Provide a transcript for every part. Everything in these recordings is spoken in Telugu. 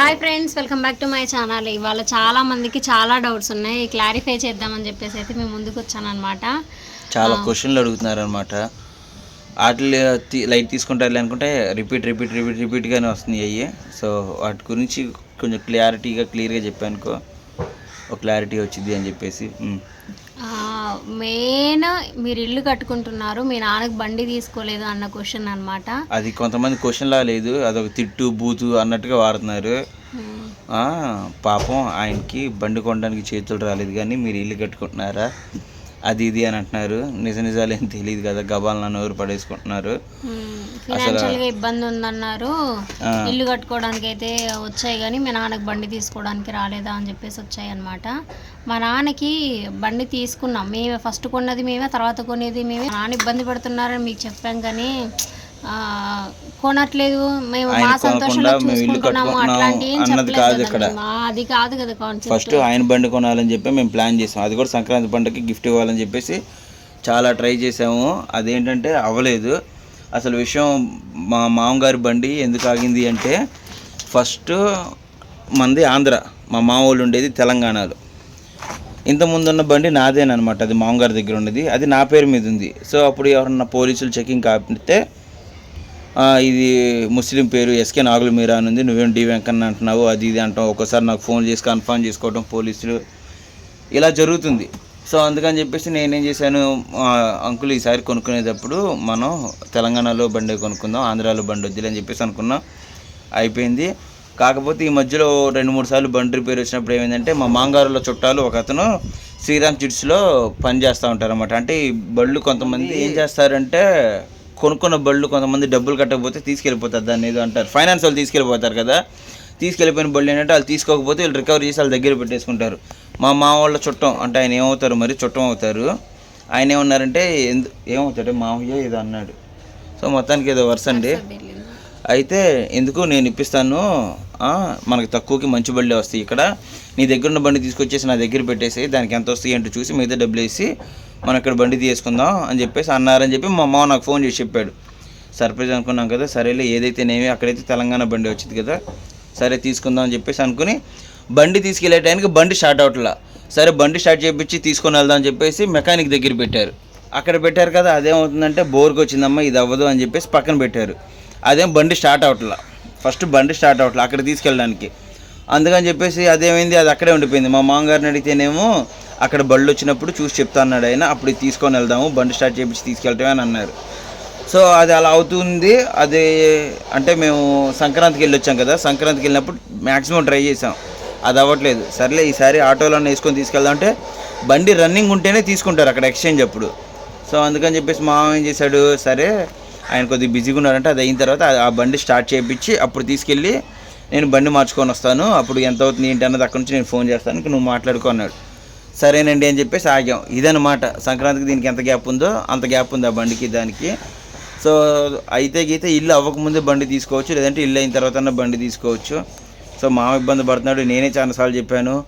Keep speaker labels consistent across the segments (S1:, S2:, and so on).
S1: Hi friends welcome back to my channel ఇవాళ చాలా మందికి చాలా డౌట్స్ ఉన్నాయి. క్లారిఫై చేద్దామని చెప్పేసి అయితే మేము ముందుకు వచ్చాను అనమాట
S2: చాలా క్వశ్చన్లు అడుగుతున్నారు అనమాట వాటిని లైట్ తీసుకుంటారు అనుకుంటే రిపీట్ రిపీట్ రిపీట్ రిపీట్గానే వస్తున్నాయి అయ్యి. సో వాటి గురించి కొంచెం క్లారిటీగా క్లియర్గా చెప్పానుకో ఒక క్లారిటీ వచ్చింది అని చెప్పేసి.
S1: మెయిన్ మీరు ఇల్లు కట్టుకుంటున్నారు మీ నాన్నకు బండి తీసుకోలేదు అన్న క్వశ్చన్ అనమాట
S2: అది కొంతమంది క్వశ్చన్లా లేదు అదొక తిట్టు బూతు అన్నట్టుగా వాడుతున్నారు. ఆ, పాపం ఆయనకి బండి కొనడానికి చేతులు రాలేదు కానీ మీరు ఇల్లు కట్టుకుంటున్నారా? అది ఇది అని అంటున్నారు. నిజ నిజాలు ఏం తెలియదు కదా. గబాలను నోరు పడేసుకుంటున్నారు.
S1: ఫినాన్షియల్గా ఇబ్బంది ఉందన్నారు. ఇల్లు కట్టుకోవడానికి అయితే వచ్చాయి కానీ మీ నాన్నకి బండి తీసుకోవడానికి రాలేదా? అని చెప్పేసి వచ్చాయి అనమాట మా నాన్నకి బండి తీసుకున్నాం. మేమే ఫస్ట్ కొన్నది మేమే తర్వాత కొనేది మేమే. నాన్న ఇబ్బంది పడుతున్నారని మీకు చెప్పాం కానీ కొనట్లేదు. మేము
S2: ఆయన
S1: మా సంతోషంలో
S2: కొనకుండా మేము ఇల్లు
S1: చూసుకుంటున్నాము అట్లాంటి ఏం చెప్పలేదు అది కాదు కదా కాన్సెప్ట్
S2: ఫస్ట్ ఆయన బండి కొనాలని చెప్పి మేము ప్లాన్ చేసాం. అది కూడా సంక్రాంతి పండుగకి గిఫ్ట్ ఇవ్వాలని చెప్పేసి చాలా ట్రై చేసాము. అదేంటంటే అవ్వలేదు. అసలు విషయం మా మామగారి బండి ఎందుకు ఆగింది అంటే ఫస్ట్ మంది ఆంధ్ర మా మామ వాళ్ళు ఉండేది తెలంగాణలో. ఇంత ముందున్న బండి నాదేనమాట అది మామగారి దగ్గర ఉన్నది అది నా పేరు మీద ఉంది. సో అప్పుడు ఎవరన్నా పోలీసులు చెకింగ్ కాపితే ఇది ముస్లిం పేరు ఎస్కే నాగుల మీరా అని ఉంది. నువ్వేం డి వెంకన్న అంటున్నావు అది ఇది అంటావు. ఒకసారి నాకు ఫోన్ చేసి కన్ఫర్మ్ చేసుకోవడం పోలీసులు ఇలా జరుగుతుంది. సో అందుకని చెప్పేసి నేనేం చేశాను అంకుల్ ఈసారి కొనుక్కునేటప్పుడు మనం తెలంగాణలో బండి కొనుక్కుందాం ఆంధ్రాలో బండి వద్దులే అని చెప్పేసి అనుకున్నాం. అయిపోయింది. కాకపోతే ఈ మధ్యలో రెండు మూడు సార్లు బండి రిపేర్ వచ్చినప్పుడు ఏమైందంటే మా మాంగారులో చుట్టాలు ఒక అతను శ్రీరామ్ చిట్స్లో పని చేస్తూ ఉంటారు అనమాట అంటే ఈ బళ్ళు కొంతమంది ఏం చేస్తారంటే కొనుక్కున్న బళ్ళు కొంతమంది డబ్బులు కట్టకపోతే తీసుకెళ్ళిపోతారు దాన్ని ఏదో అంటారు. ఫైనాన్స్ వాళ్ళు తీసుకెళ్ళిపోతారు కదా. తీసుకెళ్ళిపోయిన బళ్ళు ఏంటంటే వాళ్ళు తీసుకోకపోతే వీళ్ళు రికవరీ చేసి వాళ్ళ దగ్గర పెట్టేసుకుంటారు. మా మా వాళ్ళ చుట్టం అంటే ఆయన ఏమవుతారు మరి? చుట్టం అవుతారు. ఆయన ఏమన్నారంటే ఎందు ఏమవుతాడు? మామయ్య ఏదో అన్నాడు. సో మొత్తానికి ఏదో వరుస అండి. అయితే ఎందుకు నేను ఇప్పిస్తాను? మనకు మనకి తక్కువకి మంచి బళ్ళే వస్తాయి ఇక్కడ. నీ దగ్గర ఉన్న బండి తీసుకొచ్చేసి నా దగ్గర పెట్టేసి దానికి ఎంత వస్తాయి ఏంటో చూసి మిగతా డబ్బులు వేసి మనం ఇక్కడ బండి తీసుకుందాం అని చెప్పేసి అన్నారని చెప్పి మా మామ నాకు ఫోన్ చేసి చెప్పాడు. సర్ప్రైజ్ అనుకున్నాం కదా సరేలే ఏదైతేనేమి అక్కడైతే తెలంగాణ బండి వచ్చింది కదా సరే తీసుకుందాం అని చెప్పేసి అనుకుని బండి తీసుకెళ్ళే టైంకి బండి స్టార్ట్ అవట్లా సరే బండి స్టార్ట్ చేయించి తీసుకొని వెళ్దాం అని చెప్పేసి మెకానిక్ దగ్గర పెట్టారు. అక్కడ పెట్టారు కదా అదేమవుతుందంటే బోర్కి వచ్చిందమ్మా ఇది అవ్వదు అని చెప్పేసి పక్కన పెట్టారు. అదేం బండి స్టార్ట్ అవట్లా ఫస్ట్ బండి స్టార్ట్ అవట్లా అక్కడ తీసుకెళ్ళడానికి. అందుకని చెప్పేసి అదేమైంది? అది అక్కడే ఉండిపోయింది. మా మామగారిని అడిగితేనేమో అక్కడ బళ్ళు వచ్చినప్పుడు చూసి చెప్తా అన్నాడు ఆయన. అప్పుడు తీసుకొని వెళ్దాము బండి స్టార్ట్ చేయించి తీసుకెళ్తామే అని అన్నారు. సో అది అలా అవుతుంది. అది అంటే మేము సంక్రాంతికి వెళ్ళొచ్చాం కదా. సంక్రాంతికి వెళ్ళినప్పుడు మ్యాక్సిమం ట్రై చేసాం అది అవ్వట్లేదు. సర్లే ఈసారి ఆటోలో వేసుకొని తీసుకెళ్దాం అంటే బండి రన్నింగ్ ఉంటేనే తీసుకుంటారు అక్కడ ఎక్స్చేంజ్ అప్పుడు. సో అందుకని చెప్పేసి మా ఏం చేశాడు? సరే ఆయన కొద్దిగా బిజీగా ఉన్నారంటే అది అయిన తర్వాత ఆ బండి స్టార్ట్ చేయించి అప్పుడు తీసుకెళ్ళి నేను బండి మార్చుకొని వస్తాను. అప్పుడు ఎంత అవుతుంది ఏంటి అన్నది అక్కడ నుంచి నేను ఫోన్ చేస్తాను. నువ్వు మాట్లాడుకున్నాడు సరేనండి అని చెప్పేసి ఆగాం. ఇదన్నమాట. సంక్రాంతికి దీనికి ఎంత గ్యాప్ ఉందో అంత గ్యాప్ ఉంది ఆ బండికి దానికి. సో అయితే గీతే ఇల్లు అవ్వకముందే బండి తీసుకోవచ్చు. లేదంటే ఇల్లు అయిన తర్వాత బండి తీసుకోవచ్చు. సో మామ ఇబ్బంది పడుతున్నాడు. నేనే చాలాసార్లు చెప్పాను.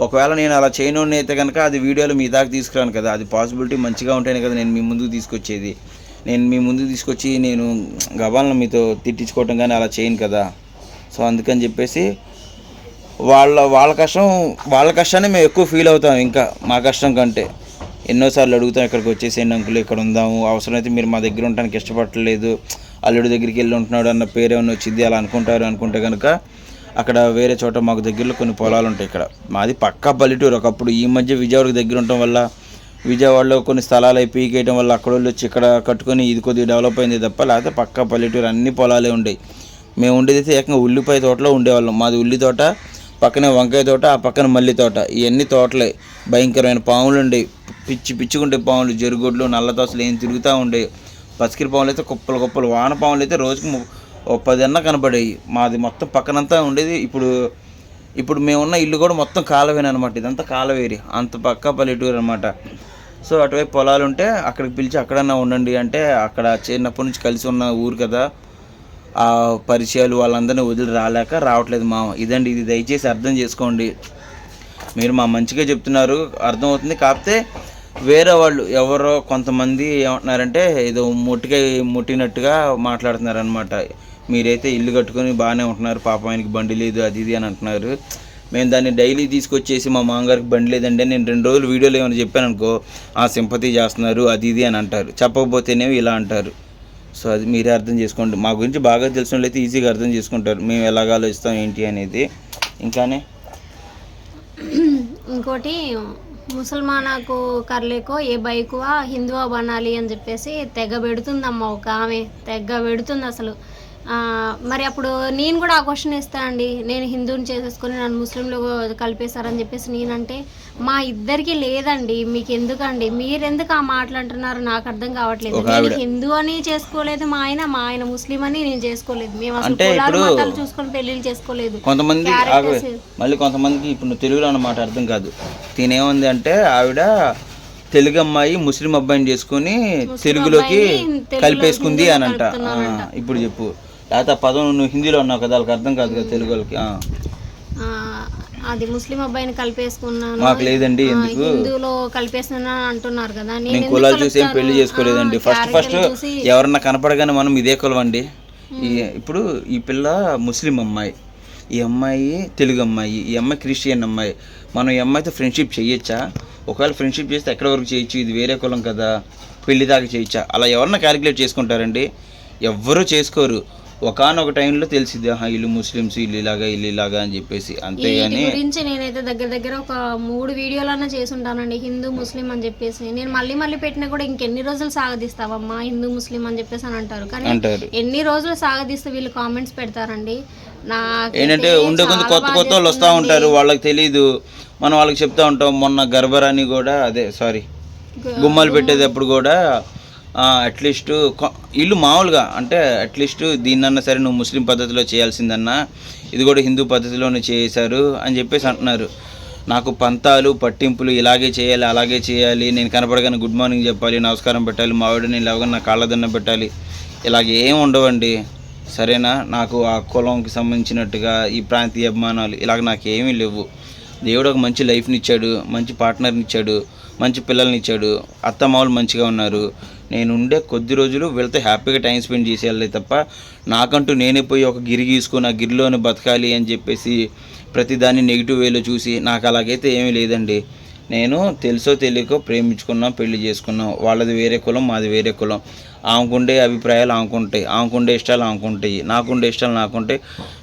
S2: ఒకవేళ నేను అలా చేయను అయితే కనుక అది వీడియోలో మీ దాకా తీసుకురాను కదా. అది పాసిబిలిటీ మంచిగా ఉంటేనే కదా నేను మీ ముందుకు తీసుకొచ్చేది. నేను మీ ముందుకు తీసుకొచ్చి నేను గబాలను మీతో తిట్టించుకోవటం కానీ అలా చేయను కదా. సో అందుకని చెప్పేసి వాళ్ళ వాళ్ళ కష్టం వాళ్ళ కష్టాన్ని మేము ఎక్కువ ఫీల్ అవుతాం ఇంకా మా కష్టం కంటే. ఎన్నోసార్లు అడుగుతాం ఇక్కడికి వచ్చేసేయండి అంకులు ఇక్కడ ఉందాము. అవసరమైతే మీరు మా దగ్గర ఉండడానికి ఇష్టపడలేదు అల్లుడి దగ్గరికి వెళ్ళి ఉంటున్నాడు అన్న పేరు ఏమైనా వచ్చింది అలా అనుకుంటారు అనుకుంటే కనుక అక్కడ వేరే చోట మాకు దగ్గరలో కొన్ని పొలాలు ఉంటాయి ఇక్కడ. మాది పక్కా పల్లెటూరు. ఒకప్పుడు ఈ మధ్య విజయవాడకు దగ్గర ఉండటం వల్ల విజయవాడలో కొన్ని స్థలాలు అయి పీకేయడం వల్ల అక్కడ వాళ్ళు వచ్చి ఇక్కడ కట్టుకొని ఇది కొద్దిగా డెవలప్ అయింది తప్ప లేకపోతే పక్కా పల్లెటూరు అన్ని పొలాలే ఉండేవి. మేము ఉండేది అయితే ఏకంగా ఉల్లిపాయ తోటలో ఉండేవాళ్ళం. మాది ఉల్లి తోట పక్కనే వంకాయ తోట ఆ పక్కన మల్లి తోట. ఇవన్నీ తోటలే. భయంకరమైన పాములు ఉండేవి పిచ్చి పిచ్చుకుండే పాములు జరుగుడ్లు నల్ల దోసలు ఏం తిరుగుతూ ఉండేవి. పసికిరి పాములు అయితే కుప్పలు కుప్పలు వాన పాములు అయితే రోజుకి ము- ఓ పదన్న కనపడేవి మాది మొత్తం పక్కనంతా ఉండేది. ఇప్పుడు ఇప్పుడు మేమున్న ఇల్లు కూడా మొత్తం కాలవేనమాట ఇదంతా కాలవేరి. అంత పక్క పల్లెటూరు అనమాట సో అటువైపు పొలాలు ఉంటే అక్కడికి పిలిచి అక్కడన్నా ఉండండి అంటే అక్కడ చిన్నప్పటి నుంచి కలిసి ఉన్న ఊరు కదా. ఆ పరిచయాలు వాళ్ళందరినీ వదిలి రాలేక రావట్లేదు మామ. ఇదండి ఇది దయచేసి అర్థం చేసుకోండి. మీరు మా మంచిగా చెప్తున్నారు అర్థమవుతుంది. కాకపోతే వేరే వాళ్ళు ఎవరో కొంతమంది ఏమంటున్నారంటే ఏదో ముట్టిగా ముట్టినట్టుగా మాట్లాడుతున్నారు అనమాట మీరైతే ఇల్లు కట్టుకొని బాగానే ఉంటున్నారు పాపం ఆయనకి బండి లేదు అది ఇది అని అంటున్నారు. మేము దాన్ని డైలీ తీసుకొచ్చేసి మా మామగారికి బండి లేదంటే నేను రెండు రోజులు వీడియోలు ఏమైనా చెప్పాను అనుకో ఆ సింపతి చేస్తున్నారు అది ఇది అని అంటారు. చెప్పకపోతేనేమి ఇలా అంటారు. సో అది మీరే అర్థం చేసుకోండి. మా గురించి బాగా తెలిసిన అయితే ఈజీగా అర్థం చేసుకుంటారు. మేము ఎలాగ ఆలోచిస్తాం ఏంటి అనేది. ఇంకానే?
S1: ఇంకోటి ముసల్మానాకు కర్లేకో ఏ బైకువా హిందువా బనాలి అని చెప్పేసి తెగ పెడుతుందమ్మ ఒక ఆమె. తెగ పెడుతుంది అసలు. మరి అప్పుడు నేను కూడా ఆ క్వశ్చన్ ఇస్తా అండి. నేను హిందూని చేసేసుకొని నన్ను ముస్లింలు కలిపేశారని చెప్పేసి నేనంటే మా ఇద్దరికి లేదండి. మీకు ఎందుకండి మీరు ఎందుకు ఆ మాటలు అంటున్నారు నాకు అర్థం కావట్లేదు. నేను హిందూ అని చేసుకోలేదు మా ఆయన మా ఆయన ముస్లిం అని నేను చేసుకోలేదు. మేము అసలు కులాలు మతాలు చూసుకొని పెళ్ళిళ్ళు చేసుకోలేదు.
S2: కొంతమంది. మళ్ళీ కొంతమందికి ఇప్పుడు తెలుగులో అన్నమాట అర్థం కాదు. తినేముంది అంటే ఆవిడ తెలుగు అమ్మాయి ముస్లిం అబ్బాయిని చేసుకుని తెలుగులోకి కలిపేసుకుంది అని అంట ఇప్పుడు చెప్పు. లేకపోతే పదం నువ్వు హిందీలో అన్నావు కదా వాళ్ళకి అర్థం కాదు కదా తెలుగు వాళ్ళకి.
S1: అది ముస్లిం అబ్బాయిని కలిపేసుకున్నాను.
S2: మాకు లేదండి ఎందుకు?
S1: హిందూలో కలిపేస్తున్నాను అంటున్నారు కదా నేను
S2: కులాలు చూసి ఏం? పెళ్ళి చేసుకోలేదండి. ఫస్ట్ ఫస్ట్ ఎవరన్నా కనపడగానే మనం ఇదే కులం అండి. ఈ ఇప్పుడు ఈ పిల్ల ముస్లిం అమ్మాయి. ఈ అమ్మాయి తెలుగు అమ్మాయి ఈ అమ్మాయి క్రిస్టియన్ అమ్మాయి. మనం ఈ అమ్మాయితో ఫ్రెండ్షిప్ చేయొచ్చా? ఒకవేళ ఫ్రెండ్షిప్ చేస్తే ఎక్కడ వరకు చేయొచ్చు? ఇది వేరే కులం కదా. పెళ్ళి దాకా చేయొచ్చా? అలా ఎవరన్నా క్యాలిక్యులేట్ చేసుకుంటారండి. ఎవ్వరూ చేసుకోరు. ఒకనొక టైంలో తెలిసిద్ది ఆహా వీళ్ళు ముస్లిమ్స్ వీళ్ళు ఇలాగా వీళ్ళు ఇలాగా అని చెప్పేసి.
S1: వీటి
S2: అంతేగాని
S1: గురించి నేనైతే దగ్గర దగ్గర ఒక మూడు వీడియోలన్నా చేసి ఉంటానండి హిందూ ముస్లిం అని చెప్పేసి. నేను మళ్ళీ మళ్ళీ పెట్టినా కూడా ఇంకెన్ని రోజులు సాగదీస్తావమ్మా హిందూ ముస్లిం అని చెప్పేసి అని అంటారు. కానీ
S2: అంటారు.
S1: ఎన్ని రోజులు సాగదీస్తే వీళ్ళు కామెంట్స్ పెడతారండి? నాకు
S2: ఏంటంటే ఉండే కొంత కొత్త కొత్త వాళ్ళు వస్తూ ఉంటారు వాళ్ళకి తెలియదు మనం వాళ్ళకి చెప్తా ఉంటాం మొన్న గర్భరాని కూడా అదే సారీ గుమ్మాలు పెట్టేటప్పుడు కూడా అట్లీస్ట్ వీళ్ళు మామూలుగా అంటే అట్లీస్ట్ దీన్నన్నా సరే నువ్వు ముస్లిం పద్ధతిలో చేయాల్సిందన్నా ఇది కూడా హిందూ పద్ధతిలోనే చేశారు అని చెప్పేసి అంటున్నారు. నాకు పంతాలు పట్టింపులు ఇలాగే చేయాలి అలాగే చేయాలి నేను కనపడగానే గుడ్ మార్నింగ్ చెప్పాలి నమస్కారం పెట్టాలి మావిడ నేను లేవగానే నా కాళ్ళదన్నం పెట్టాలి ఇలాగ ఏం ఉండవండి. సరేనా? నాకు ఆ కులంకి సంబంధించినట్టుగా ఈ ప్రాంతీయ అభిమానాలు ఇలాగ నాకు ఏమీ లేవు. దేవుడు ఒక మంచి లైఫ్ని ఇచ్చాడు మంచి పార్ట్నర్ని ఇచ్చాడు మంచి పిల్లల్ని ఇచ్చాడు అత్త మామూలు మంచిగా ఉన్నారు. నేను ఉండే కొద్ది రోజులు వీళ్ళతో హ్యాపీగా టైం స్పెండ్ చేసేయాలి తప్ప నాకంటూ నేనే పోయి ఒక గిరి గీసుకొని ఆ గిరిలోనే బతకాలి అని చెప్పేసి ప్రతిదాన్ని నెగిటివ్ వేలో చూసి నాకు అలాగైతే ఏమీ లేదండి. నేను తెలుసో తెలియకో ప్రేమించుకున్నాం పెళ్ళి చేసుకున్నాం. వాళ్ళది వేరే కులం మాది వేరే కులం. ఆమెకుండే అభిప్రాయాలు ఆమెకుంటాయి ఆమెకుండే ఇష్టాలు ఆమెకుంటాయి నాకుండే ఇష్టాలు నాకుంటాయి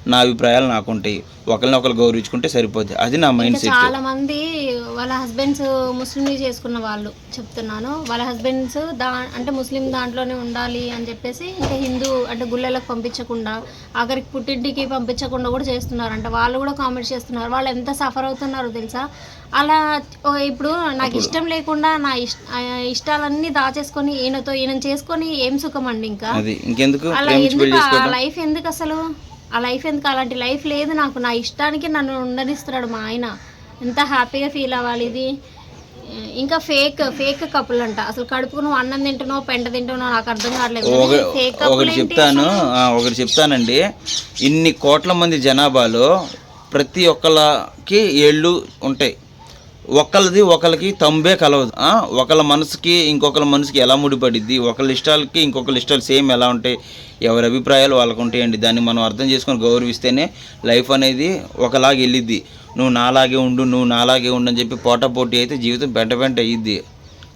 S2: నా అభిప్రాయాలు నాకుంటాయి. ఒకరిని ఒకరు గౌరవించుకుంటే సరిపోద్ది. అది నా మైండ్ సెట్.
S1: చాలా మంది వాళ్ళ హస్బెండ్స్ ముస్లింలు చేసుకున్న వాళ్ళు చెప్తున్నాను. వాళ్ళ హస్బెండ్స్ దా అంటే ముస్లిం దాంట్లోనే ఉండాలి అని చెప్పేసి ఇంకా హిందూ అంటే గుళ్ళలకు పంపించకుండా ఆఖరికి పుట్టింటికి పంపించకుండా కూడా చేస్తున్నారంట. వాళ్ళు కూడా కామెంట్స్ చేస్తున్నారు. వాళ్ళు ఎంత సఫర్ అవుతున్నారో తెలుసా? అలా ఓ ఇప్పుడు నాకు ఇష్టం లేకుండా నా ఇష్టాలన్నీ దాచేసుకొని ఈయనతో ఈయన చేసుకొని ఏం సుఖం అండి ఇంకా అలా ఎందుకు ఆ లైఫ్ ఎందుకు అసలు? ఆ లైఫ్ ఎందుకు? అలాంటి లైఫ్ లేదు నాకు. నా ఇష్టానికి నన్ను ఉండనిస్తున్నాడు మా ఆయన. ఎంత హ్యాపీగా ఫీల్ అవ్వాలి ఇది? ఇంకా ఫేక్ ఫేక్ కప్పులు అంట. అసలు కడుపుకు నువ్వు అన్నం తింటున్నావు పెంట తింటున్నావు నాకు అర్థం కావట్లేదు.
S2: ఒకటి చెప్తాను. ఒకటి చెప్తానండి. ఇన్ని కోట్ల మంది జనాభాలో ప్రతి ఒక్కళ్ళకి ఏళ్ళు ఉంటాయి. ఒకళ్ళది ఒకరికి తంబే కలవదు. ఒకళ్ళ మనసుకి ఇంకొకళ్ళ మనసుకి ఎలా ముడిపడిద్ది? ఒకళ్ళ ఇష్టాలకి ఇంకొకళ్ళ ఇష్టాలు సేమ్ ఎలా ఉంటాయి? ఎవరి అభిప్రాయాలు వాళ్ళకు ఉంటాయండి. దాన్ని మనం అర్థం చేసుకొని గౌరవిస్తేనే లైఫ్ అనేది ఒకలాగా వెళ్ళిద్ది. నువ్వు నాలాగే ఉండు నువ్వు నాలాగే ఉండు అని చెప్పి పోటా పోటీ అయితే జీవితం పెంట పెంట అయ్యిద్ది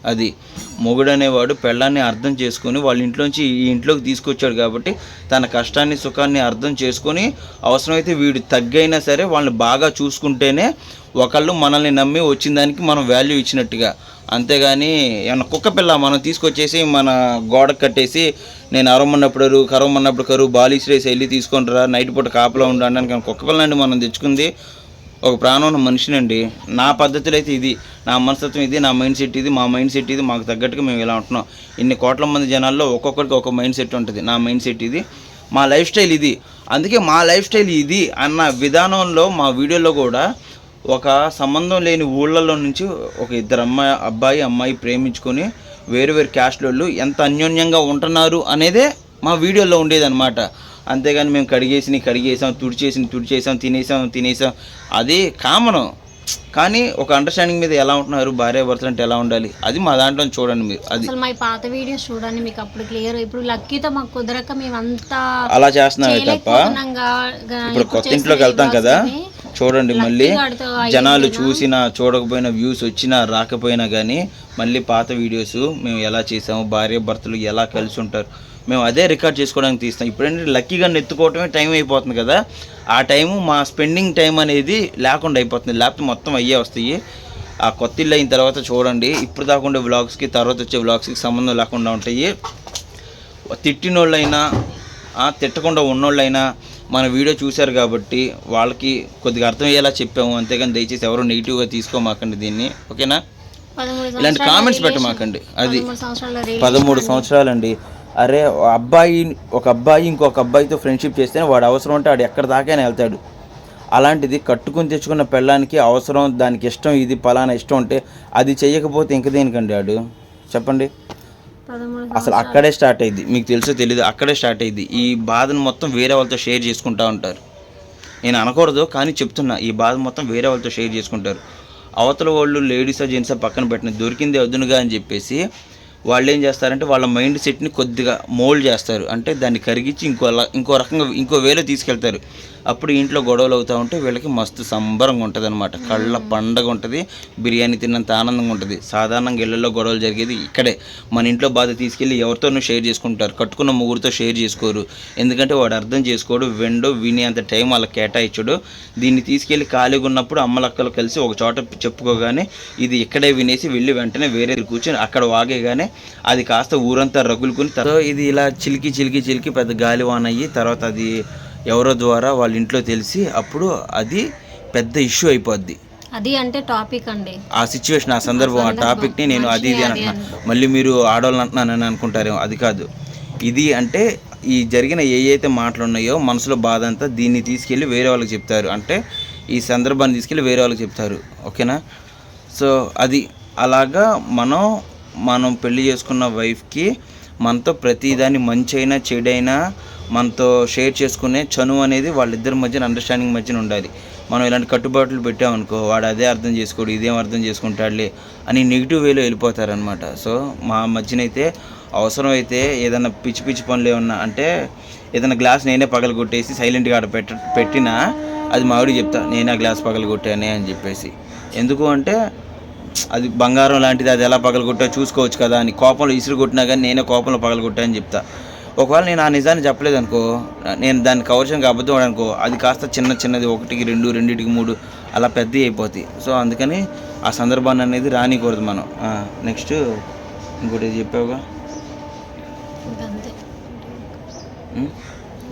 S2: అది మొగుడు అనేవాడు పెళ్ళాన్ని అర్థం చేసుకొని వాళ్ళ ఇంట్లోంచి ఈ ఇంట్లోకి తీసుకొచ్చాడు కాబట్టి తన కష్టాన్ని సుఖాన్ని అర్థం చేసుకొని అవసరమైతే వీడు తగ్గైనా సరే వాళ్ళని బాగా చూసుకుంటేనే ఒకళ్ళు మనల్ని నమ్మి వచ్చిన దానికి మనం వాల్యూ ఇచ్చినట్టుగా. అంతేగాని ఏమన్నా కుక్క పిల్ల మనం తీసుకొచ్చేసి మన గోడ కట్టేసి నేను అరవమన్నప్పుడు అరువు కరవమన్నప్పుడు కరువు బాలీశ్రేసి వెళ్ళి తీసుకొని రా నైట్ పూట కాపలా ఉండడానికి కుక్క పిల్లని మనం తెచ్చుకుంది? ఒక ప్రాణం ఉన్న మనిషినండి. నా పద్ధతులు అయితే ఇది. నా మనస్తత్వం ఇది నా మైండ్ సెట్ ఇది మా మైండ్ సెట్ ఇది మాకు తగ్గట్టుగా మేము ఇలా ఉంటున్నాం. ఇన్ని కోట్ల మంది జనాల్లో ఒక్కొక్కరికి ఒక మైండ్ సెట్ ఉంటుంది. నా మైండ్ సెట్ ఇది. మా లైఫ్ స్టైల్ ఇది. అందుకే మా లైఫ్ స్టైల్ ఇది అన్న విధానంలో మా వీడియోలో కూడా ఒక సంబంధం లేని ఊళ్ళల్లో నుంచి ఒక ఇద్దరు అమ్మాయి అబ్బాయి అమ్మాయి ప్రేమించుకొని వేరు వేరు క్యాస్ట్లో ఎంత అన్యోన్యంగా ఉంటున్నారు అనేదే మా వీడియోలో ఉండేదన్నమాట. అంతేగాని మేము కడిగేసి కడిగేసాం తుడిచేసి తుడిచేసాం తినేసాం తినేసాం. అది కామను. కానీ ఒక అండర్స్టాండింగ్ మీద ఎలా ఉంటున్నారు భార్య భర్తలు అంటే ఎలా ఉండాలి? అది మా దాంట్లో చూడండి మీరు. అది.
S1: అసలు మా పాత వీడియోస్ చూడండి మీకు అప్పుడు క్లియర్ ఇప్పుడు లక్కీతో మాకు కుదరక మేమంతా
S2: అలా చేస్తున్నామే తప్ప. ఇప్పుడు కొత్త ఇంట్లోకి వెళ్తాం కదా. చూడండి మళ్ళీ. జనాలు చూసినా చూడకపోయినా వ్యూస్ వచ్చినా రాకపోయినా కానీ మళ్ళీ పాత వీడియోస్ మేము ఎలా చేసాము భార్య భర్తలు ఎలా కలిసి ఉంటారు మేము అదే రికార్డ్ చేసుకోవడానికి తీస్తాం. ఇప్పుడంటే లక్కీగా ఎత్తుకోవటమే టైం అయిపోతుంది కదా. ఆ టైము మా స్పెండింగ్ టైం అనేది లేకుండా అయిపోతుంది. లేకపోతే మొత్తం అయ్యే వస్తాయి. ఆ కొత్త ఇల్లు అయిన తర్వాత చూడండి. ఇప్పుడు దాకా ఉండే వ్లాగ్స్కి తర్వాత వచ్చే వ్లాగ్స్కి సంబంధం లేకుండా ఉంటాయి. తిట్టినోళ్ళైనా తిట్టకుండా ఉన్నోళ్ళైనా మన వీడియో చూశారు కాబట్టి వాళ్ళకి కొద్దిగా అర్థమయ్యేలా చెప్పాము. అంతేగాని దయచేసి ఎవరు నెగిటివ్గా తీసుకోమాకండి దీన్ని. ఓకేనా? ఇలాంటి కామెంట్స్ పెట్టమాకండి. అది
S1: పదమూడు
S2: సంవత్సరాలండి. అరే అబ్బాయి ఒక అబ్బాయి ఇంకొక అబ్బాయితో ఫ్రెండ్షిప్ చేస్తేనే వాడు అవసరం ఉంటే వాడు ఎక్కడ దాకైనా వెళ్తాడు. అలాంటిది కట్టుకుని తెచ్చుకున్న పెళ్ళానికి అవసరం దానికి ఇష్టం ఇది పలానా ఇష్టం ఉంటే అది చెయ్యకపోతే ఇంక దేనికండి వాడు? చెప్పండి. అసలు అక్కడే స్టార్ట్ అయ్యింది. మీకు తెలుసో తెలీదు అక్కడే స్టార్ట్ అయ్యింది. ఈ బాధను మొత్తం వేరే వాళ్ళతో షేర్ చేసుకుంటా ఉంటారు. నేను అనకూడదు కానీ చెప్తున్నా ఈ బాధ మొత్తం వేరే వాళ్ళతో షేర్ చేసుకుంటారు. అవతల వాళ్ళు లేడీసా జెంట్సా పక్కన పెట్టిన దొరికిందే వద్దునుగా అని చెప్పేసి వాళ్ళు ఏం చేస్తారంటే వాళ్ళ మైండ్ సెట్ని కొద్దిగా మోల్డ్ చేస్తారు. అంటే దాన్ని కరిగించి ఇంకో ఇంకో రకంగా ఇంకో వేలో తీసుకెళ్తారు. అప్పుడు ఇంట్లో గొడవలు అవుతూ ఉంటే వీళ్ళకి మస్తు సంబరంగా ఉంటుంది అనమాట కళ్ళ పండగ ఉంటుంది బిర్యానీ తిన్నంత ఆనందంగా ఉంటుంది. సాధారణంగా ఇళ్ళల్లో గొడవలు జరిగేది ఇక్కడే. మన ఇంట్లో బాధ తీసుకెళ్ళి ఎవరితోనూ షేర్ చేసుకుంటారు. కట్టుకున్న ముగ్గురితో షేర్ చేసుకోరు. ఎందుకంటే వాడు అర్థం చేసుకోడు వెండు విని అంత టైం వాళ్ళకి కేటాయించడు. దీన్ని తీసుకెళ్ళి ఖాళీగా ఉన్నప్పుడు అమ్మలక్కలు కలిసి ఒక చోట చెప్పుకోగానే ఇది ఇక్కడే వినేసి వెళ్ళి వెంటనే వేరే కూర్చొని అక్కడ వాగేగానే అది కాస్త ఊరంతా రగులుకుని తర్వాత ఇది ఇలా చిలికి చిలికి చిలికి పెద్ద గాలివాన అయ్యి తర్వాత అది ఎవరో ద్వారా వాళ్ళ ఇంట్లో తెలిసి అప్పుడు అది పెద్ద ఇష్యూ అయిపోద్ది.
S1: అది అంటే టాపిక్ అండి.
S2: ఆ సిచ్యువేషన్ ఆ సందర్భం ఆ టాపిక్ని నేను అది ఇది అని అంటున్నా మళ్ళీ మీరు ఆడవాళ్ళని అంటున్నానని అనుకుంటారేమో అది కాదు. ఇది అంటే ఈ జరిగిన ఏ అయితే మాటలు ఉన్నాయో మనసులో బాధ అంతా దీన్ని తీసుకెళ్ళి వేరే వాళ్ళకి చెప్తారు. అంటే ఈ సందర్భాన్ని తీసుకెళ్ళి వేరే వాళ్ళకి చెప్తారు. ఓకేనా? సో అది అలాగా మనం మనం పెళ్ళి చేసుకున్న వైఫ్కి మనతో ప్రతిదాని మంచి అయినా చెడైనా మనతో షేర్ చేసుకునే చనువు అనేది వాళ్ళిద్దరి మధ్యన అండర్స్టాండింగ్ మధ్యన ఉండాలి. మనం ఇలాంటి కట్టుబాట్లు పెట్టామనుకో వాడు అదే అర్థం చేసుకోడు ఇదేం అర్థం చేసుకుంటాడులే అని నెగిటివ్ వేలో వెళ్ళిపోతారనమాట సో మా మధ్యనైతే అవసరమైతే ఏదైనా పిచ్చి పిచ్చి పనులు ఏమన్నా అంటే ఏదైనా గ్లాస్ నేనే పగలు కొట్టేసి సైలెంట్గా ఆడ పెట్ట పెట్టినా అది మా చెప్తా నేనే ఆ గ్లాస్ పగలు కొట్టానే అని చెప్పేసి. ఎందుకు అంటే అది బంగారం లాంటిది అది ఎలా పగలగొట్టా చూసుకోవచ్చు కదా అని. కోపంలో ఇసురు కొట్టినా కానీ నేనే కోపంలో పగలగొట్టా అని చెప్తా. ఒకవేళ నేను ఆ నిజాన్ని చెప్పలేదు అనుకో నేను దాన్ని కవర్ చేయడానికి అబద్ధం అనుకో అది కాస్త చిన్న చిన్నది ఒకటికి రెండు రెండింటికి మూడు అలా పెద్దవి అయిపోతాయి. సో అందుకని ఆ సందర్భాన్ని అనేది రానికూడదు మనం. నెక్స్ట్ ఇంకోటి చెప్పావుగా?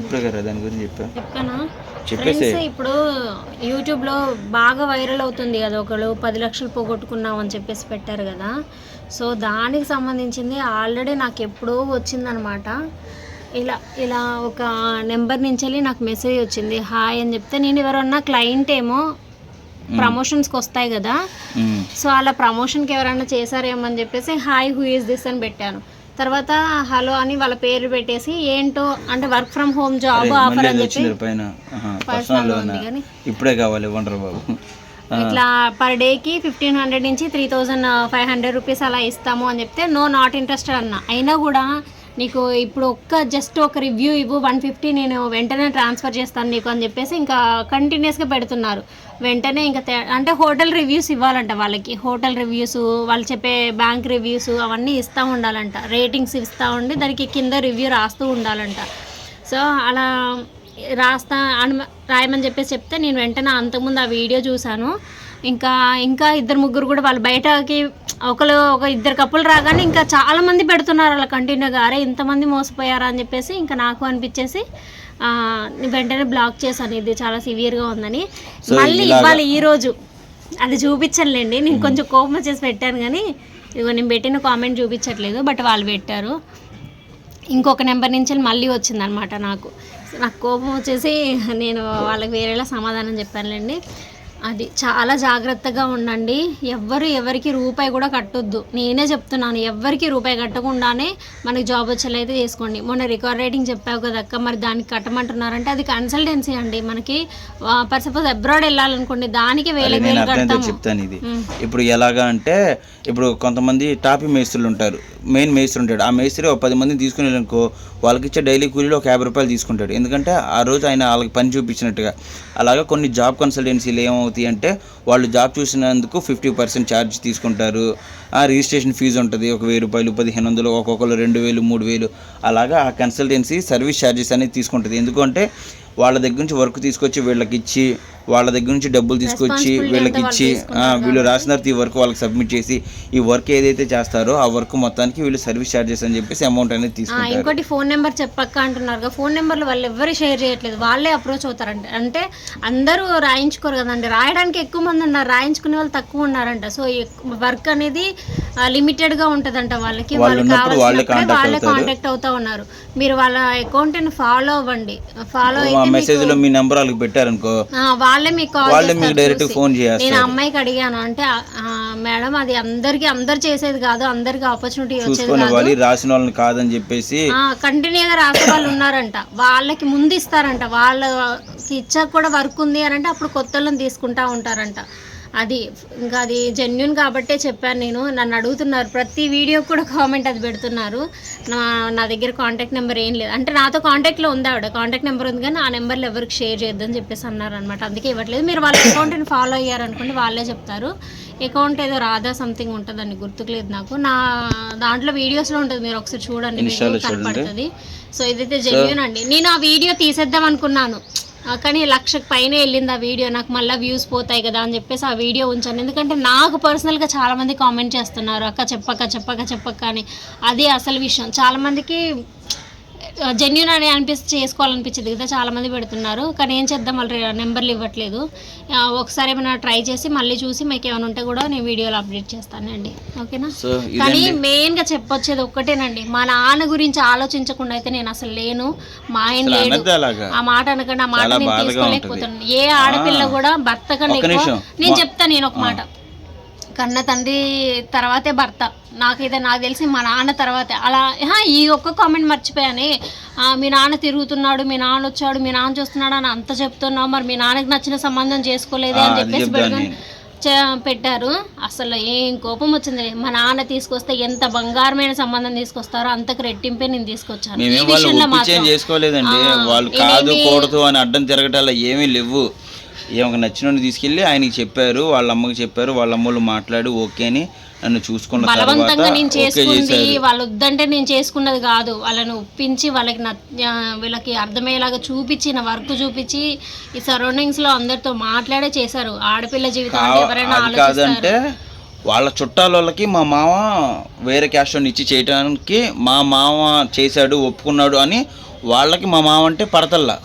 S2: ఇప్పుడే కదా దాని గురించి
S1: చెప్పానా?
S2: చెప్పేసి
S1: ఇప్పుడు యూట్యూబ్లో బాగా వైరల్ అవుతుంది కదా ఒకళ్ళు పది లక్షలు పోగొట్టుకున్నాం అని చెప్పేసి పెట్టారు కదా. సో దానికి సంబంధించింది ఆల్రెడీ నాకు ఎప్పుడో వచ్చిందనమాట. ఇలా ఇలా ఒక నెంబర్ నుంచి వెళ్ళి నాకు మెసేజ్ వచ్చింది. హాయ్ అని చెప్తే నేను ఎవరన్నా క్లయింట్ ఏమో ప్రమోషన్స్కి వస్తాయి కదా. సో అలా ప్రమోషన్కి ఎవరైనా చేశారేమో అని చెప్పేసి హాయ్ హూ ఇస్ దిస్ అని పెట్టాను. తర్వాత హలో అని వాళ్ళ పేరు పెట్టేసి ఏంటో? అంటే work from home job offer అని చెప్పి
S2: ఇప్పుడే కావాలి ఇవ్వండి బాబు.
S1: ఇట్లా పర్ డేకి ఫిఫ్టీన్ హండ్రెడ్ నుంచి three thousand five hundred rupees అలా ఇస్తాము అని చెప్తే నో నాట్ ఇంట్రెస్టెడ్ అన్న. అయినా కూడా నీకు ఇప్పుడు ఒక్క జస్ట్ ఒక రివ్యూ ఇవ్వు వన్ ఫిఫ్టీ నేను వెంటనే ట్రాన్స్ఫర్ చేస్తాను నీకు అని చెప్పేసి ఇంకా కంటిన్యూస్గా పెడుతున్నారు. వెంటనే ఇంకా తే- అంటే హోటల్ రివ్యూస్ ఇవ్వాలంట వాళ్ళకి. హోటల్ రివ్యూస్ వాళ్ళు చెప్పే బ్యాంక్ రివ్యూస్ అవన్నీ ఇస్తూ ఉండాలంట. రేటింగ్స్ ఇస్తూ ఉండి దానికి కింద రివ్యూ రాస్తూ ఉండాలంట. సో అలా రాస్తా అని రాయమని చెప్పేసి చెప్తే నేను వెంటనే అంతకుముందు ఆ వీడియో చూశాను. ఇంకా ఇంకా ఇద్దరు ముగ్గురు కూడా వాళ్ళు బయటకి ఒకరు ఒక ఇద్దరు కప్పులు రాగానే ఇంకా చాలా మంది పెడుతున్నారు అలా కంటిన్యూగా. అరే ఇంతమంది మోసపోయారా అని చెప్పేసి ఇంకా నాకు అనిపించేసి వెంటనే బ్లాక్ చేశాను. ఇది చాలా సివియర్గా ఉందని. మళ్ళీ ఇవ్వాలి ఈ రోజు అది చూపించనులేండి. నేను కొంచెం కోపం వచ్చేసి పెట్టాను కానీ ఇదిగో నేను పెట్టిన కామెంట్ చూపించట్లేదు బట్ వాళ్ళు పెట్టారు. ఇంకొక నెంబర్ నుంచి మళ్ళీ వచ్చిందనమాట నాకు. నాకు కోపం వచ్చేసి నేను వాళ్ళకి వేరేలా సమాధానం చెప్పానులేండి. అది చాలా జాగ్రత్తగా ఉండండి. ఎవ్వరు ఎవరికి రూపాయి కూడా కట్టొద్దు. నేనే చెప్తున్నాను ఎవ్వరికి రూపాయి కట్టకుండానే మనకి జాబ్ వచ్చేలా చేసుకోండి. మొన్న రికార్డ్ రేటింగ్ చెప్పావు కదా అక్క మరి దానికి కట్టమంటున్నారంటే అది కన్సల్టెన్సీ అండి. మనకి పర్ సపోజ్ అబ్రాడ్ వెళ్ళాలనుకోండి దానికి వేల
S2: చెప్తాను ఇది. ఇప్పుడు ఎలాగా అంటే ఇప్పుడు కొంతమంది టాపీ మేస్త్రులు ఉంటారు. మెయిన్ మేస్త్రి ఉంటాడు. ఆ మేస్త్రి ఒక పది మందిని తీసుకుని వెళ్ళనుకో వాళ్ళకి ఇచ్చే డైలీ కూలీలో ఒక యాభై రూపాయలు తీసుకుంటాడు. ఎందుకంటే ఆ రోజు ఆయన వాళ్ళకి పని చూపించినట్టుగా. అలాగా కొన్ని జాబ్ కన్సల్టెన్సీలు ఏమవుతాయి అంటే వాళ్ళు జాబ్ చూసినందుకు ఫిఫ్టీ పర్సెంట్ ఛార్జ్ తీసుకుంటారు. ఆ రిజిస్ట్రేషన్ ఫీజు ఉంటుంది. ఒక వెయ్యి రూపాయలు పదిహేను వందలు ఒక్కొక్కరు రెండు వేలు మూడు వేలు. అలాగా ఆ కన్సల్టెన్సీ సర్వీస్ ఛార్జెస్ అనేది తీసుకుంటుంది. ఎందుకంటే వాళ్ళ దగ్గర నుంచి వర్క్ తీసుకొచ్చి వీళ్ళకి ఇచ్చి వాళ్ళ దగ్గర నుంచి డబ్బులు తీసుకొచ్చి వీళ్ళకి ఇచ్చి వీళ్ళు రాసిన తర్వాత ఈ వర్క్ వాళ్ళకి సబ్మిట్ చేసి ఈ వర్క్ ఏదైతే చేస్తారో ఆ వర్క్ మొత్తానికి వీళ్ళు సర్వీస్ ఛార్జెస్ అని చెప్పేసి అమౌంట్ అనేది తీసుకుంటారు.
S1: ఇంకోటి ఫోన్ నెంబర్ చెప్పక్క అంటున్నారు ఫోన్ నెంబర్లు వాళ్ళు ఎవరు షేర్ చేయట్లేదు వాళ్ళే అప్రోచ్ అవుతారంట. అంటే అందరూ రాయించుకోరు కదండి రాయడానికి ఎక్కువ మంది ఉన్నారు రాయించుకునే వాళ్ళు తక్కువ ఉన్నారంట. సో వర్క్ అనేది లిమిటెడ్గా ఉంటదంట వాళ్ళకి
S2: వాళ్ళు వాళ్ళే
S1: కావాల్సినప్పుడే. కాంటాక్ట్ అవుతా ఉన్నారు. మీరు వాళ్ళ అకౌంట్ని ఫాలో అవ్వండి ఫాలో అయితే
S2: మెసేజ్లో మీ నెంబర్ వాళ్ళకి పెట్టారనుకో
S1: వాళ్ళే మీకు
S2: వాళ్ళే మీకు డైరెక్ట్. ఫోన్
S1: నేను
S2: చేస్తారు.
S1: ఆ అమ్మాయికి అడిగాను అంటే మేడం అది అందరికి అందరు చేసేది కాదు అందరికి ఆపర్చునిటీ వచ్చేది
S2: చూసుకొని
S1: కాదు.
S2: వాళ్ళు రాసిన వాళ్ళని కాదని చెప్పేసి
S1: కంటిన్యూగా రాసే వాళ్ళు ఉన్నారంట. వాళ్ళకి ముందు ఇస్తారంట. వాళ్ళకి ఇచ్చాక కూడా వర్క్ ఉంది అని అంటే అప్పుడు కొత్త వాళ్ళని తీసుకుంటా ఉంటారంట. అది ఇంకా అది జెన్యున్ కాబట్టే చెప్పాను నేను. నన్ను అడుగుతున్నారు. ప్రతి వీడియో కూడా కామెంట్ అది పెడుతున్నారు. నా నా దగ్గర కాంటాక్ట్ నెంబర్ ఏం లేదు. అంటే నాతో కాంటాక్ట్లో ఉంది ఆవిడ. కాంటాక్ట్ నెంబర్ ఉంది కానీ ఆ నెంబర్లు ఎవరికి షేర్ చేయొద్దని చెప్పేసి అన్నారు అనమాట అందుకే ఇవ్వట్లేదు. మీరు వాళ్ళ అకౌంట్ని ఫాలో అయ్యారనుకోండి వాళ్ళే చెప్తారు. అకౌంట్ ఏదో రాధా సంథింగ్ ఉంటుందండి గుర్తుకులేదు నాకు. నా దాంట్లో వీడియోస్లో ఉంటుంది. మీరు ఒకసారి చూడండి. కనపడుతుంది. సో ఇదైతే జెన్యున్ అండి. నేను ఆ వీడియో తీసేద్దాం అనుకున్నాను. కానీ లక్షకు పైన వెళ్ళింది ఆ వీడియో. నాకు మళ్ళీ వ్యూస్ పోతాయి కదా అని చెప్పేసి ఆ వీడియో ఉంచాను. ఎందుకంటే నాకు పర్సనల్గా చాలామంది కామెంట్ చేస్తున్నారు అక్క చెప్పక్క చెప్పక్క చెప్పక్క అని. అది అసలు విషయం. చాలామందికి జెన్యున్ అని అనిపిస్తే చేసుకోవాలనిపించింది. కదా చాలా మంది పెడుతున్నారు. కానీ ఏం చేద్దాం? వాళ్ళు నెంబర్లు ఇవ్వట్లేదు. ఒకసారి ఏమైనా ట్రై చేసి మళ్ళీ చూసి మీకు ఏమైనా ఉంటే కూడా నేను వీడియోలో అప్డేట్ చేస్తానండి. ఓకేనా? కానీ
S2: ఇదండి.
S1: మెయిన్గా చెప్పొచ్చేది ఒక్కటేనండి. మా నాన్న గురించి ఆలోచించకుండా అయితే నేను అసలు లేను. మా ఆయన లేడు. ఆ మాట అనకుండా ఆ మాట నేను తీసుకోలేకపోతున్నాను ఏ ఆడపిల్ల కూడా భర్త కన్నా
S2: నిమిషం.
S1: నేను
S2: మా-
S1: చెప్తా నేను ఒక మాట. కన్న తండ్రి తర్వాతే భర్త. నాకైతే నాకు తెలిసి మా నాన్న తర్వాతే. అలా "హా, ఈ ఒక్క కామెంట్ మర్చిపోయానే. ఆ, మీ నాన్న తిరుగుతున్నాడు మీ నాన్న వచ్చాడు మీ నాన్న చూస్తున్నాడు అని అంత చెప్తున్నావు. మరి మీ నాన్నకి నచ్చిన సంబంధం చేసుకోలేదే అని చెప్పేసి పెట్టుకొని పెట్టారు. అసలు ఏం కోపం వచ్చింది. మా నాన్న తీసుకొస్తే ఎంత బంగారమైన సంబంధం తీసుకొస్తారో అంతకు రెట్టింపే నేను తీసుకొచ్చాను.
S2: చేసుకోలేదండి. వాళ్ళు కాదు కూడదు అని అడ్డం తిరగటాల ఏమీ లేవు. ఏమొక నచ్చిన తీసుకెళ్ళి ఆయనకి చెప్పారు వాళ్ళ అమ్మకి చెప్పారు వాళ్ళ అమ్మలు మాట్లాడి ఓకే అని నన్ను చూసుకున్న
S1: బలవంతంగా నేను చేసుకుంది వాళ్ళు వద్దంటే నేను చేసుకున్నది కాదు. వాళ్ళని ఒప్పించి వాళ్ళకి వీళ్ళకి అర్థమయ్యేలాగా చూపించి నా వర్క్ చూపించి ఈ సరౌండింగ్స్లో అందరితో మాట్లాడే చేశారు. ఆడపిల్ల జీవితం ఎవరైనా
S2: కాదంటే వాళ్ళ చుట్టాల వాళ్ళకి మా మామ వేరే క్యాష్ ఇచ్చి చేయడానికి మా మామ చేశాడు ఒప్పుకున్నాడు అని వాళ్ళకి మా మామ అంటే పడతల్లా.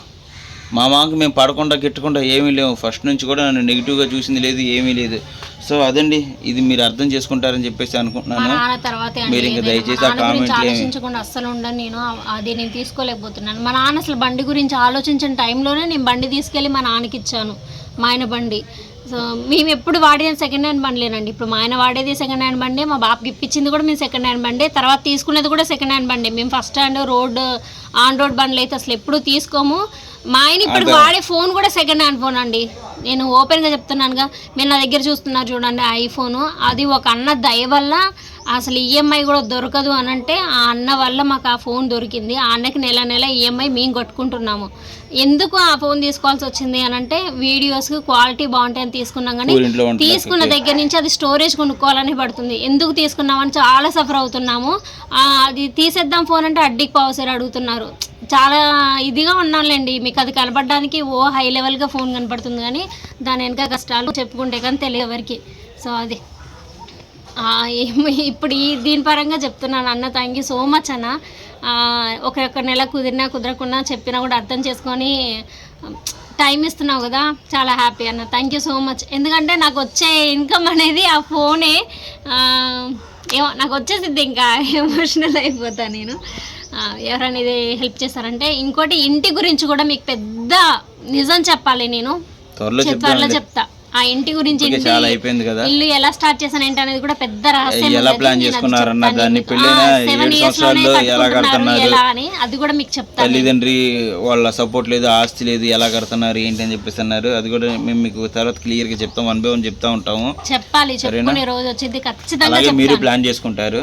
S2: మా మామకి మేము పడకుండా గిట్టకుండా ఏమీ లేవు. ఫస్ట్ నుంచి కూడా నన్ను నెగిటివ్గా చూసింది లేదు ఏమీ లేదు. సో అదండి ఇది మీరు అర్థం చేసుకుంటారని చెప్పేసి
S1: మా
S2: అనుకుంటున్నాను
S1: నాన్న తర్వాతే అండి.
S2: మీరు ఇంకా. దయచేసి ఆ ఏమి-
S1: ఆలోచించకుండా అస్సలు ఉండను నేను. అది నేను తీసుకోలేకపోతున్నాను. మా నాన్న అసలు బండి గురించి ఆలోచించిన టైంలోనే నేను బండి తీసుకెళ్ళి మా నాన్నకి ఇచ్చాను. మా ఆయన బండి. సో మేము ఎప్పుడు వాడిన సెకండ్ హ్యాండ్ బండ్లేనండి ఇప్పుడు మా ఆయన వాడేది సెకండ్ హ్యాండ్ బండి మా బాబుకి ఇప్పించింది కూడా మేము సెకండ్ హ్యాండ్ బండి. తర్వాత తీసుకునేది కూడా సెకండ్ హ్యాండ్ బండి. మేము first hand road on road బండ్లు అయితే అసలు ఎప్పుడు తీసుకోము. మా ఆయన ఇప్పుడు వాడే ఫోన్ కూడా సెకండ్ హ్యాండ్ ఫోన్ అండి. నేను ఓపెన్గా చెప్తున్నానుగా. మీరు నా దగ్గర చూస్తున్నారు చూడండి ఐఫోన్ అది ఒక అన్న దయ వల్ల అసలు ఈఎంఐ కూడా దొరకదు అని అంటే ఆ అన్న వల్ల మాకు ఆ ఫోన్ దొరికింది. ఆ అన్నకి నెల నెల ఈఎంఐ మేము కట్టుకుంటున్నాము. ఎందుకు ఆ ఫోన్ తీసుకోవాల్సి వచ్చింది అని అంటే వీడియోస్కి క్వాలిటీ బాగుంటాయని తీసుకున్నాం కానీ తీసుకున్న దగ్గర నుంచి అది స్టోరేజ్ కొనుక్కోవాలని పడుతుంది. ఎందుకు తీసుకున్నామని చాలా సఫర్ అవుతున్నాము. అది తీసేద్దాం ఫోన్ అంటే అడ్డికి పవసర్ అడుగుతున్నారు. చాలా ఇదిగా ఉన్నాంలేండి మీకు అది కనపడడానికి ఓ హై లెవెల్గా ఫోన్ కనపడుతుంది కానీ దాని వెనక కష్టాలు చెప్పుకుంటే కానీ తెలియదు ఎవరికి. సో అది. ఇప్పుడు ఈ దీని పరంగా చెప్తున్నాను అన్న థ్యాంక్ యూ సో మచ్ అన్న. ఒక నెల కుదిరినా కుదరకున్నా చెప్పినా కూడా అర్థం చేసుకొని టైం ఇస్తున్నావు కదా చాలా హ్యాపీ అన్న. థ్యాంక్ యూ సో మచ్ ఎందుకంటే నాకు వచ్చే ఇన్కమ్ అనేది ఆ ఫోనే. ఏమో నాకు వచ్చేసిద్ది ఇంకా ఎమోషనల్ అయిపోతా నేను. ఎవరైనా ఇది హెల్ప్ చేస్తారంటే ఇంకోటి ఇంటి గురించి కూడా మీకు పెద్ద నిజం చెప్పాలి నేను.
S2: త్వరలో
S1: చెప్తా. ఆ ఇంటి గురించి
S2: చాలా అయిపోయింది కదా.
S1: ఇల్లు ఎలా స్టార్ట్ చేశాను ఏంటి అనేది కూడా పెద్ద రహస్యం
S2: ఎలా. ప్లాన్ చేసుకున్నారన్న దాన్ని
S1: లోనే
S2: ఎలా కడుతున్నారు?
S1: ఎలా అని అది కూడా మీకు చెప్తాను.
S2: తల్లిదండ్రి వాళ్ళ సపోర్ట్ లేదు ఆస్తి లేదు ఎలా కడుతున్నారు ఏంటి అని చెప్పేసి అన్నారు. అది కూడా మేము మీకు తర్వాత క్లియర్గా చెప్తాం వన్ బై వన్ చెప్తా ఉంటాము.
S1: చెప్పాలి చెప్పుకునే రోజు వచ్చింది ఖచ్చితంగా
S2: మీరు ప్లాన్ చేసుకుంటారు.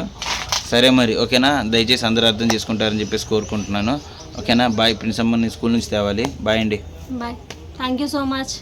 S2: సరే మరి ఓకేనా? దయచేసి అందరూ అర్థం చేసుకుంటారని చెప్పేసి కోరుకుంటున్నాను. ఓకేనా? బాయ్ ప్రిన్స్ అమ్మని స్కూల్ నుంచి తేవాలి. బాయ్ అండి.
S1: Bye. Thank you so much